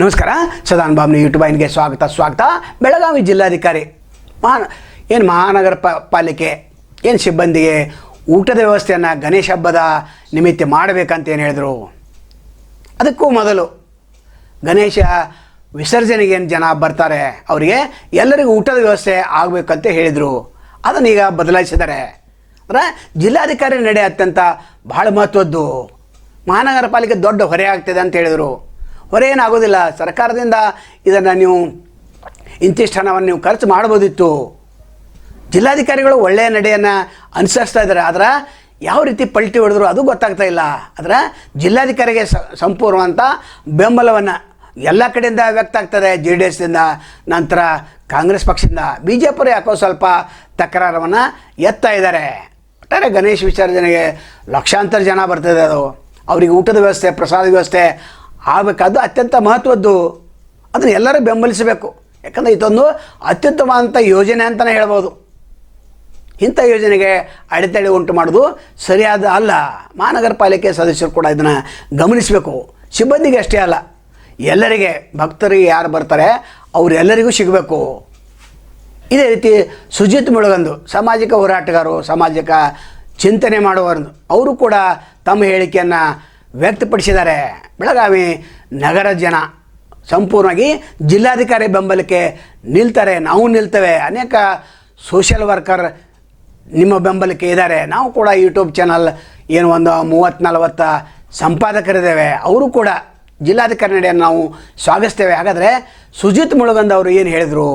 ನಮಸ್ಕಾರ. ಸದಾನ್ ಬಾಬ್ನ ಯೂಟ್ಯೂಬ್ ಐನ್ಗೆ ಸ್ವಾಗತ ಸ್ವಾಗತ. ಬೆಳಗಾವಿ ಜಿಲ್ಲಾಧಿಕಾರಿ, ಮಹಾನ, ಏನು ಮಹಾನಗರ ಪ, ಪಾಲಿಕೆ, ಏನು ಸಿಬ್ಬಂದಿಗೆ ಊಟದ ವ್ಯವಸ್ಥೆಯನ್ನು ಗಣೇಶ ಹಬ್ಬದ ನಿಮಿತ್ತ ಮಾಡಬೇಕಂತ ಏನು ಹೇಳಿದರು? ಅದಕ್ಕೂ ಮೊದಲು ಗಣೇಶ ವಿಸರ್ಜನೆಗೆ ಏನು ಜನ ಬರ್ತಾರೆ, ಅವರಿಗೆ ಎಲ್ಲರಿಗೂ ಊಟದ ವ್ಯವಸ್ಥೆ ಆಗಬೇಕಂತ ಹೇಳಿದರು. ಅದನ್ನು ಈಗ ಬದಲಾಯಿಸಿದ್ದಾರೆ. ಅಂದರೆ ಜಿಲ್ಲಾಧಿಕಾರಿ ನಡೆ ಅತ್ಯಂತ ಭಾಳ ಮಹತ್ವದ್ದು. ಮಹಾನಗರ ಪಾಲಿಕೆ ದೊಡ್ಡ ಹೊರೆ ಆಗ್ತಿದೆ ಅಂತ ಹೇಳಿದರು. ಹೊರೆ ಏನಾಗೋದಿಲ್ಲ ಸರ್ಕಾರದಿಂದ ಇದನ್ನು ನೀವು ಇಂತಿಷ್ಟು ಹಣವನ್ನು ನೀವು ಖರ್ಚು ಮಾಡ್ಬೋದಿತ್ತು ಜಿಲ್ಲಾಧಿಕಾರಿಗಳು ಒಳ್ಳೆಯ ನಡೆಯನ್ನು ಅನುಸರಿಸ್ತಾ ಇದ್ದಾರೆ. ಆದರೆ ಯಾವ ರೀತಿ ಪಲ್ಟಿ ಹೊಡೆದ್ರು ಅದು ಗೊತ್ತಾಗ್ತಾ ಇಲ್ಲ. ಆದರೆ ಜಿಲ್ಲಾಧಿಕಾರಿಗೆ ಸ ಸಂಪೂರ್ಣವಂತ ಬೆಂಬಲವನ್ನು ಎಲ್ಲ ಕಡೆಯಿಂದ ವ್ಯಕ್ತ ಆಗ್ತದೆ. ಜೆ ಡಿ ಎಸ್ದಿಂದ ನಂತರ ಕಾಂಗ್ರೆಸ್ ಪಕ್ಷದಿಂದ. ಬಿ ಜೆ ಪಿ ಯಾಕೋ ಸ್ವಲ್ಪ ತಕರಾರವನ್ನು ಎತ್ತಾ ಇದ್ದಾರೆ. ಒಟ್ಟಾರೆ ಗಣೇಶ ವಿಸರ್ಜನೆಗೆ ಲಕ್ಷಾಂತರ ಜನ ಬರ್ತದೆ ಅದು. ಅವರಿಗೆ ಊಟದ ವ್ಯವಸ್ಥೆ, ಪ್ರಸಾದ ವ್ಯವಸ್ಥೆ ಆಗಬೇಕಾದ್ದು ಅತ್ಯಂತ ಮಹತ್ವದ್ದು. ಅದನ್ನು ಎಲ್ಲರೂ ಬೆಂಬಲಿಸಬೇಕು. ಯಾಕಂದರೆ ಇದೊಂದು ಅತ್ಯುತ್ತಮವಾದಂಥ ಯೋಜನೆ ಅಂತಲೇ ಹೇಳ್ಬೋದು. ಇಂಥ ಯೋಜನೆಗೆ ಅಡೆತಡೆ ಉಂಟು ಮಾಡೋದು ಸರಿಯಾದ ಅಲ್ಲ. ಮಹಾನಗರ ಪಾಲಿಕೆ ಸದಸ್ಯರು ಕೂಡ ಇದನ್ನು ಗಮನಿಸಬೇಕು. ಸಿಬ್ಬಂದಿಗೆ ಅಷ್ಟೇ ಅಲ್ಲ. ಎಲ್ಲರಿಗೆ ಭಕ್ತರಿಗೆ ಯಾರು ಬರ್ತಾರೆ ಅವರೆಲ್ಲರಿಗೂ ಸಿಗಬೇಕು. ಇದೇ ರೀತಿ ಸುಜಿತ್ ಮುಳುಗಂದು ಸಾಮಾಜಿಕ ಹೋರಾಟಗಾರರು, ಸಾಮಾಜಿಕ ಚಿಂತನೆ ಮಾಡುವವರು ಅವರು ಕೂಡ ತಮ್ಮ ಹೇಳಿಕೆಯನ್ನು ವ್ಯಕ್ತಪಡಿಸಿದ್ದಾರೆ. ಬೆಳಗಾವಿ ನಗರ ಜನ ಸಂಪೂರ್ಣವಾಗಿ ಜಿಲ್ಲಾಧಿಕಾರಿ ಬೆಂಬಲಕ್ಕೆ ನಿಲ್ತಾರೆ. ನಾವು ನಿಲ್ತೇವೆ. ಅನೇಕ ಸೋಷಿಯಲ್ ವರ್ಕರ್ ನಿಮ್ಮ ಬೆಂಬಲಕ್ಕೆ ಇದ್ದಾರೆ. ನಾವು ಕೂಡ ಯೂಟ್ಯೂಬ್ ಚಾನಲ್ ಏನು ಒಂದು ಮೂವತ್ತು ನಲವತ್ತು ಸಂಪಾದಕರಿದ್ದೇವೆ. ಅವರು ಕೂಡ ಜಿಲ್ಲಾಧಿಕಾರಿ ನಡೆಯನ್ನು ನಾವು ಸ್ವಾಗತಿಸ್ತೇವೆ. ಹಾಗಾದರೆ ಸುಜಿತ್ ಮುಳುಗಂದ್ ಅವರು ಏನು ಹೇಳಿದರು?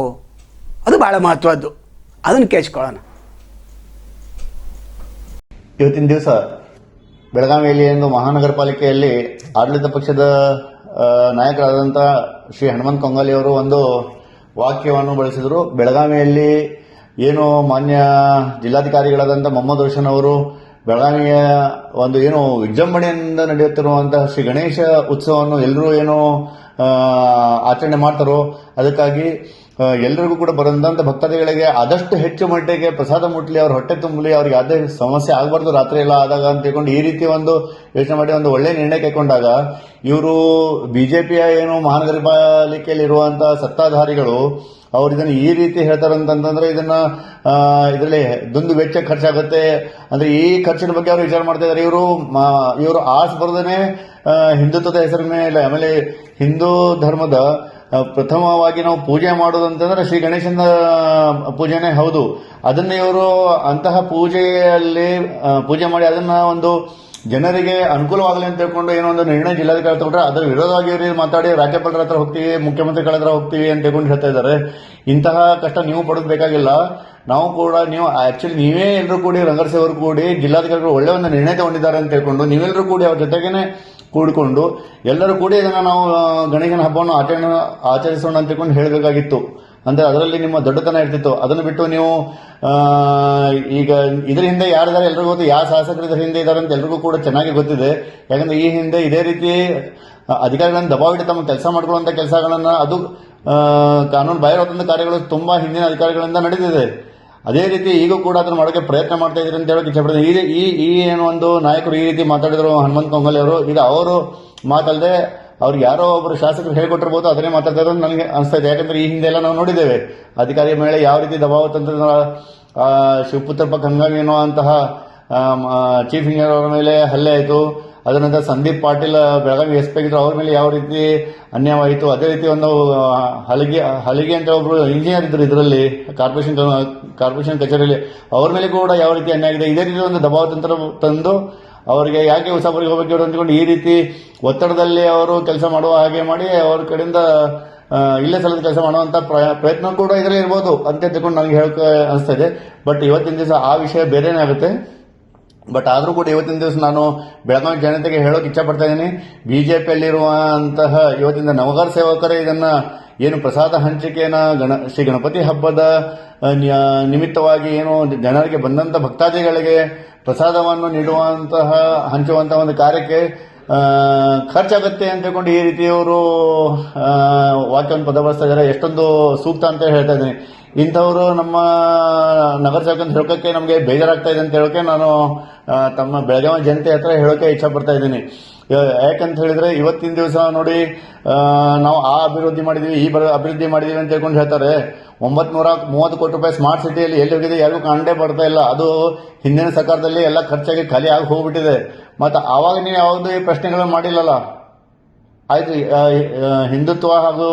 ಅದು ಭಾಳ ಮಹತ್ವದ್ದು. ಅದನ್ನು ಕೇಳಿಸ್ಕೊಳ್ಳೋಣ. ಇವತ್ತಿನ ದಿವಸ ಬೆಳಗಾವಿಯಲ್ಲಿ ಎಂದು ಮಹಾನಗರ ಪಾಲಿಕೆಯಲ್ಲಿ ಆಡಳಿತ ಪಕ್ಷದ ನಾಯಕರಾದಂಥ ಶ್ರೀ ಹನುಮಂತ್ ಕೊಂಗಾಲಿ ಅವರು ಒಂದು ವಾಕ್ಯವನ್ನು ಬಳಸಿದರು. ಬೆಳಗಾವಿಯಲ್ಲಿ ಏನು ಮಾನ್ಯ ಜಿಲ್ಲಾಧಿಕಾರಿಗಳಾದಂಥ ಮೊಹಮ್ಮದ್ ರೋಷನ್ ಅವರು ಬೆಳಗಾವಿಯ ಒಂದು ಏನು ವಿಜೃಂಭಣೆಯಿಂದ ನಡೆಯುತ್ತಿರುವಂತಹ ಶ್ರೀ ಗಣೇಶ ಉತ್ಸವವನ್ನು ಎಲ್ಲರೂ ಏನು ಆಚರಣೆ ಮಾಡ್ತಾರೋ ಅದಕ್ಕಾಗಿ ಎಲ್ಲರಿಗೂ ಕೂಡ ಬರಂದಂತ ಭಕ್ತಾದಿಗಳಿಗೆ ಆದಷ್ಟು ಹೆಚ್ಚು ಮಟ್ಟಿಗೆ ಪ್ರಸಾದ ಮುಟ್ಲಿ, ಅವ್ರ ಹೊಟ್ಟೆ ತುಂಬಲಿ, ಅವ್ರಿಗೆ ಯಾವುದೇ ಸಮಸ್ಯೆ ಆಗಬಾರ್ದು, ರಾತ್ರಿ ಎಲ್ಲ ಆದಾಗ ಅಂತ ಹೇಳ್ಕೊಂಡು ಈ ರೀತಿ ಒಂದು ಯೋಚನೆ ಮಾಡಿ ಒಂದು ಒಳ್ಳೆ ನಿರ್ಣಯ ಕೈಕೊಂಡಾಗ ಇವರು ಬಿಜೆಪಿಯ ಏನು ಮಹಾನಗರ ಪಾಲಿಕೆಯಲ್ಲಿ ಇರುವಂತಹ ಸತ್ತಾಧಾರಿಗಳು, ಅವ್ರು ಇದನ್ನು ಈ ರೀತಿ ಹೇಳ್ತಾರಂತಂದ್ರೆ ಇದನ್ನ ಇದರಲ್ಲಿ ದುಂದು ವೆಚ್ಚ ಖರ್ಚಾಗುತ್ತೆ. ಅಂದ್ರೆ ಈ ಖರ್ಚಿನ ಬಗ್ಗೆ ಅವರು ವಿಚಾರ ಮಾಡ್ತಾ ಇದ್ದಾರೆ ಇವರು ಇವರು ಆಸ್ ಬರದೇ ಹಿಂದುತ್ವದ ಹೆಸರಿನ ಮೇಲೆ, ಆಮೇಲೆ ಹಿಂದೂ ಧರ್ಮದ ಪ್ರಥಮವಾಗಿ ನಾವು ಪೂಜೆ ಮಾಡೋದಂತಂದ್ರೆ ಶ್ರೀ ಗಣೇಶನ ಪೂಜೆನೇ ಹೌದು. ಅದನ್ನ ಇವರು ಅಂತಹ ಪೂಜೆಯಲ್ಲಿ ಪೂಜೆ ಮಾಡಿ ಅದನ್ನ ಒಂದು ಜನರಿಗೆ ಅನುಕೂಲವಾಗಲಿ ಅಂತ ತಿಳ್ಕೊಂಡು ಏನೋ ಒಂದು ನಿರ್ಣಯ ಜಿಲ್ಲಾಧಿಕಾರಿ ತಗೊಂಡ್ರೆ ಅದರ ವಿರೋಧವಾಗಿ ಮಾತಾಡಿ ರಾಜ್ಯಪಾಲರ ಹತ್ರ ಹೋಗ್ತೀವಿ, ಮುಖ್ಯಮಂತ್ರಿಗಳ ಹತ್ರ ಹೋಗ್ತೀವಿ ಅಂತ ತಿಳ್ಕೊಂಡು ಹೇಳ್ತಾ ಇದ್ದಾರೆ. ಇಂತಹ ಕಷ್ಟ ನೀವು ಪಡೋದು ಬೇಕಾಗಿಲ್ಲ. ನಾವು ಕೂಡ ನೀವು ಆಕ್ಚುಲಿ ನೀವೇ ಎಲ್ಲರೂ ಕೂಡಿ ರಂಗರ್ಸೇವರು ಕೂಡಿ ಜಿಲ್ಲಾಧಿಕಾರಿಗಳು ಒಳ್ಳೆ ಒಂದು ನಿರ್ಣಯ ತಗೊಂಡಿದ್ದಾರೆ ಅಂತ ಹೇಳ್ಕೊಂಡು ನೀವೆಲ್ಲರೂ ಕೂಡಿ ಅವ್ರ ಜೊತೆಗೇನೆ ಕೂಡಿಕೊಂಡು ಎಲ್ಲರೂ ಕೂಡಿ ಇದನ್ನು ನಾವು ಗಣೇಶನ ಹಬ್ಬವನ್ನು ಆಚರಣೆ, ಆಚರಿಸೋಣ ಅಂತ ತಿಳ್ಕೊಂಡು ಹೇಳಬೇಕಾಗಿತ್ತು. ಅಂದರೆ ಅದರಲ್ಲಿ ನಿಮ್ಮ ದೊಡ್ಡತನ ಇರ್ತಿತ್ತು. ಅದನ್ನು ಬಿಟ್ಟು ನೀವು ಈಗ ಇದರ ಹಿಂದೆ ಯಾರಿದ್ದಾರೆ ಎಲ್ಲರಿಗೂ ಗೊತ್ತು, ಯಾವ ಶಾಸಕರು ಇದರ ಹಿಂದೆ ಇದ್ದಾರೆ ಅಂತ ಎಲ್ರಿಗೂ ಕೂಡ ಚೆನ್ನಾಗಿ ಗೊತ್ತಿದೆ. ಯಾಕಂದ್ರೆ ಈ ಹಿಂದೆ ಇದೇ ರೀತಿ ಅಧಿಕಾರಿಗಳನ್ನು ದಬಾವಿಟ್ಟು ತಮ್ಮ ಕೆಲಸ ಮಾಡ್ಕೊಳ್ಳುವಂಥ ಕೆಲಸಗಳನ್ನು ಅದು ಕಾನೂನು ಬಾಹಿರವಾದಂಥ ಕಾರ್ಯಗಳು ತುಂಬ ಹಿಂದಿನ ಅಧಿಕಾರಿಗಳಿಂದ ನಡೆದಿದೆ. ಅದೇ ರೀತಿ ಈಗ ಕೂಡ ಅದನ್ನ ಮಾಡೋಕೆ ಪ್ರಯತ್ನ ಮಾಡ್ತಾ ಇದ್ರಿ ಅಂತ ಹೇಳೋಕೆ ಇಷ್ಟಪಡ್ತೀನಿ ಈ ಈ ಏನು ಒಂದು ನಾಯಕರು ಈ ರೀತಿ ಮಾತಾಡಿದ್ರು ಹನುಮಂತ ಕೊಂಗಲ್ ಅವರು ಇದು ಅವರು ಮಾತಲ್ಲದೆ ಅವ್ರು ಯಾರೋ ಒಬ್ಬರು ಶಾಸಕರು ಹೇಳ್ಕೊಟ್ಟಿರ್ಬೋದು, ಅದನ್ನೇ ಮಾತಾಡ್ತಾ ಇರೋದು ನನಗೆ ಅನಿಸ್ತಾ ಇದೆ. ಯಾಕಂದ್ರೆ ಈ ಹಿಂದೆ ಎಲ್ಲ ನಾವು ನೋಡಿದ್ದೇವೆ. ಅಧಿಕಾರಿ ಮೇಲೆ ಯಾವ ರೀತಿ ದಬಾವ ತಂತ್ರ ಶಿವಪುತ್ರಪ್ಪ ಗಂಗಾಮಿ ಎನ್ನುವಂತಹ ಚೀಫ್ ಇಂಜಿನಿಯರ್ ಅವರ ಮೇಲೆ ಹಲ್ಲೆ ಆಯಿತು. ಅದರ ನಂತರ ಸಂದೀಪ್ ಪಾಟೀಲ್ ಬೆಳಗಾವಿ ಎಸ್ ಪಿ ಆಗಿದ್ರು, ಅವ್ರ ಮೇಲೆ ಯಾವ ರೀತಿ ಅನ್ಯಾಯವಾಯಿತು, ಅದೇ ರೀತಿ ಒಂದು ಹಲಗೆ ಹಲಗೆ ಅಂತ ಒಬ್ರು ಇಂಜಿನಿಯರ್ ಇದ್ರು ಇದರಲ್ಲಿ ಕಾರ್ಪೊರೇಷನ್ ಕಾರ್ಪೊರೇಷನ್ ಕಚೇರಿಯಲ್ಲಿ, ಅವ್ರ ಮೇಲೆ ಕೂಡ ಯಾವ ರೀತಿ ಅನ್ಯಾಯ ಆಗಿದೆ, ಇದೇ ರೀತಿ ಒಂದು ದಬಾವ ತಂತ್ರ ತಂದು ಅವರಿಗೆ ಯಾಕೆ ಹೊಸಬರಿಗೆ ಹೋಗಬೇಕು ಇವರು ಅಂದ್ಕೊಂಡು ಈ ರೀತಿ ಒತ್ತಡದಲ್ಲಿ ಅವರು ಕೆಲಸ ಮಾಡುವ ಹಾಗೆ ಮಾಡಿ ಅವ್ರ ಕಡೆಯಿಂದ ಇಲ್ಲೇ ಸಲದ ಕೆಲಸ ಮಾಡುವಂತ ಪ್ರ- ಪ್ರಯತ್ನ ಕೂಡ ಇದರಲ್ಲಿ ಇರ್ಬೋದು ಅಂತ ತಿಳ್ಕೊಂಡು ನನಗೆ ಹೇಳಕ್ಕೆ ಅನಿಸ್ತಾ ಇದೆ. ಬಟ್ ಇವತ್ತಿನ ದಿವಸ ಆ ವಿಷಯ ಬೇರೆನೇ ಆಗುತ್ತೆ. ಬಟ್ ಆದರೂ ಕೂಡ ಇವತ್ತಿನ ದಿವಸ ನಾನು ಬೆಳಗಾವಿ ಜನತೆಗೆ ಹೇಳೋಕೆ ಇಚ್ಛಪಡ್ತಾ ಇದ್ದೀನಿ. ಬಿಜೆಪಿಯಲ್ಲಿರುವಂತಹ ಇವತ್ತಿನ ನವಗಾರ ಸೇವಕರೇ ಇದನ್ನು ಏನು ಪ್ರಸಾದ ಹಂಚಿಕೆಯನ್ನು ಗಣ, ಶ್ರೀ ಗಣಪತಿ ಹಬ್ಬದ ನಿಮಿತ್ತವಾಗಿ ಏನು ಜನರಿಗೆ ಬಂದಂಥ ಭಕ್ತಾದಿಗಳಿಗೆ ಪ್ರಸಾದವನ್ನು ನೀಡುವಂತಹ ಹಂಚುವಂತಹ ಒಂದು ಕಾರ್ಯಕ್ಕೆ ಖರ್ಚಾಗತ್ತೆ ಅಂತ ಹೇಳ್ಕೊಂಡು ಈ ರೀತಿ ಅವರು ವಾಕ್ಯವನ್ನು ಪದಬಳಿಸ್ತಾ ಇದ್ದಾರೆ. ಎಷ್ಟೊಂದು ಸೂಕ್ತ ಅಂತ ಹೇಳ್ತಾ ಇದ್ದೀನಿ. ಇಂಥವರು ನಮ್ಮ ನಗರ ಅಂತ ಹೇಳೋಕ್ಕೆ ನಮಗೆ ಬೇಜಾರಾಗ್ತಾ ಇದೆ ಅಂತ ಹೇಳೋಕೆ ನಾನು ತಮ್ಮ ಬೆಳಗಾವಿ ಜನತೆ ಹತ್ರ ಹೇಳೋಕೆ ಇಚ್ಛೆ ಪಡ್ತಾ ಇದ್ದೀನಿ. ಯಾಕಂತ ಹೇಳಿದ್ರೆ ಇವತ್ತಿನ ದಿವಸ ನೋಡಿ ನಾವು ಆ ಅಭಿವೃದ್ಧಿ ಮಾಡಿದೀವಿ, ಈ ಅಭಿವೃದ್ಧಿ ಮಾಡಿದೀವಿ ಅಂತ ಹೇಳ್ಕೊಂಡು ಹೇಳ್ತಾರೆ. ಒಂಬತ್ ನೂರ ಮೂವತ್ತು ಕೋಟಿ ರೂಪಾಯಿ ಸ್ಮಾರ್ಟ್ ಸಿಟಿಯಲ್ಲಿ ಎಲ್ಲಿ ಹೋಗಿದೆ, ಯಾರಿಗೂ ಕಂಡೇ ಬರ್ತಾ ಇಲ್ಲ. ಅದು ಹಿಂದಿನ ಸರ್ಕಾರದಲ್ಲಿ ಎಲ್ಲ ಖರ್ಚಾಗಿ ಖಾಲಿ ಆಗಿ ಹೋಗ್ಬಿಟ್ಟಿದೆ. ಮತ್ತೆ ಆವಾಗ ನೀವು ಯಾವುದೇ ಪ್ರಶ್ನೆಗಳನ್ನು ಮಾಡಿಲ್ಲಲ್ಲ. ಆಯ್ತು ಹಿಂದುತ್ವ ಹಾಗೂ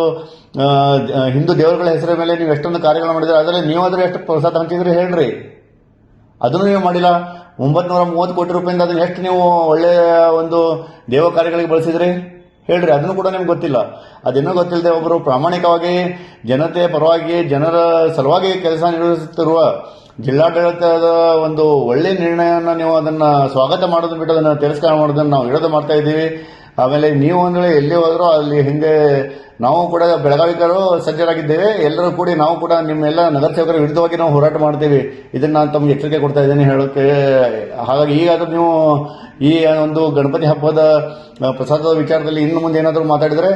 ಹಿಂದೂ ದೇವರುಗಳ ಹೆಸರ ಮೇಲೆ ನೀವು ಎಷ್ಟೊಂದು ಕಾರ್ಯಗಳು ಮಾಡಿದ್ರೆ, ಅದರಲ್ಲಿ ನೀವಾದ್ರೂ ಎಷ್ಟು ಪ್ರೋತ್ಸಾಹ ಹಂಚಿದ್ರಿ ಹೇಳ್ರಿ. ಅದನ್ನು ನೀವು ಮಾಡಿಲ್ಲ. ಒಂಬತ್ನೂರ ಮೂವತ್ತು ಕೋಟಿ ರೂಪಾಯಿಂದ ಅದನ್ನ ಎಷ್ಟು ನೀವು ಒಳ್ಳೆಯ ಒಂದು ದೇವ ಕಾರ್ಯಗಳಿಗೆ ಬಳಸಿದ್ರಿ? ಹೇಳ್ರಿ, ಅದನ್ನು ಕೂಡ ನಿಮ್ಗೆ ಗೊತ್ತಿಲ್ಲ. ಅದೇನೂ ಗೊತ್ತಿಲ್ಲದೆ ಒಬ್ಬರು ಪ್ರಾಮಾಣಿಕವಾಗಿ ಜನತೆ ಪರವಾಗಿ, ಜನರ ಸಲುವಾಗಿ ಕೆಲಸ ನಿರ್ವಹಿಸುತ್ತಿರುವ ಜಿಲ್ಲಾಡಳಿತದ ಒಂದು ಒಳ್ಳೆ ನಿರ್ಣಯವನ್ನು ನೀವು ಅದನ್ನು ಸ್ವಾಗತ ಮಾಡೋದನ್ನು ಬಿಟ್ಟು ಅದನ್ನು ತಿರಸ್ಕಾರ ಮಾಡೋದನ್ನು ನಾವು ವಿರೋಧ ಮಾಡ್ತಾ ಇದ್ದೀವಿ. ಆಮೇಲೆ ನೀವು ಅಂದ್ರೆ ಎಲ್ಲಿ ಹೋದ್ರು ಅಲ್ಲಿ ಹಿಂದೆ ನಾವು ಕೂಡ ಬೆಳಗಾವಿಕರು ಸಜ್ಜರಾಗಿದ್ದೇವೆ. ಎಲ್ಲರೂ ಕೂಡಿ ನಾವು ಕೂಡ ನಿಮ್ಮೆಲ್ಲ ನಗರ ಸೇವಕರ ವಿರುದ್ಧವಾಗಿ ನಾವು ಹೋರಾಟ ಮಾಡ್ತೀವಿ. ಇದನ್ನು ನಾನು ತಮ್ಗೆ ಎಚ್ಚರಿಕೆ ಕೊಡ್ತಾ ಇದ್ದೀನಿ ಹೇಳೋಕೆ. ಹಾಗಾಗಿ ಈಗಾದ್ರೂ ನೀವು ಈ ಒಂದು ಗಣಪತಿ ಹಬ್ಬದ ಪ್ರಸಾದದ ವಿಚಾರದಲ್ಲಿ ಇನ್ನು ಮುಂದೆ ಏನಾದರೂ ಮಾತಾಡಿದರೆ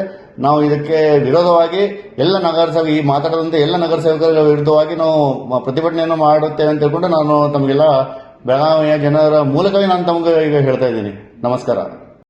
ನಾವು ಇದಕ್ಕೆ ವಿರೋಧವಾಗಿ ಎಲ್ಲ ನಗರಸೇವಕ, ಈ ಮಾತಾಡದಂತೆ ಎಲ್ಲ ನಗರಸೇವಕರ ವಿರುದ್ಧವಾಗಿ ನಾವು ಪ್ರತಿಭಟನೆಯನ್ನು ಮಾಡುತ್ತೇವೆ ಅಂತ ಹೇಳ್ಕೊಂಡು ನಾನು ತಮಗೆಲ್ಲ ಬೆಳಗಾವಿಯ ಜನರ ಮೂಲಕವೇ ನಾನು ತಮಗೆ ಈಗ ಹೇಳ್ತಾ ಇದ್ದೀನಿ. ನಮಸ್ಕಾರ.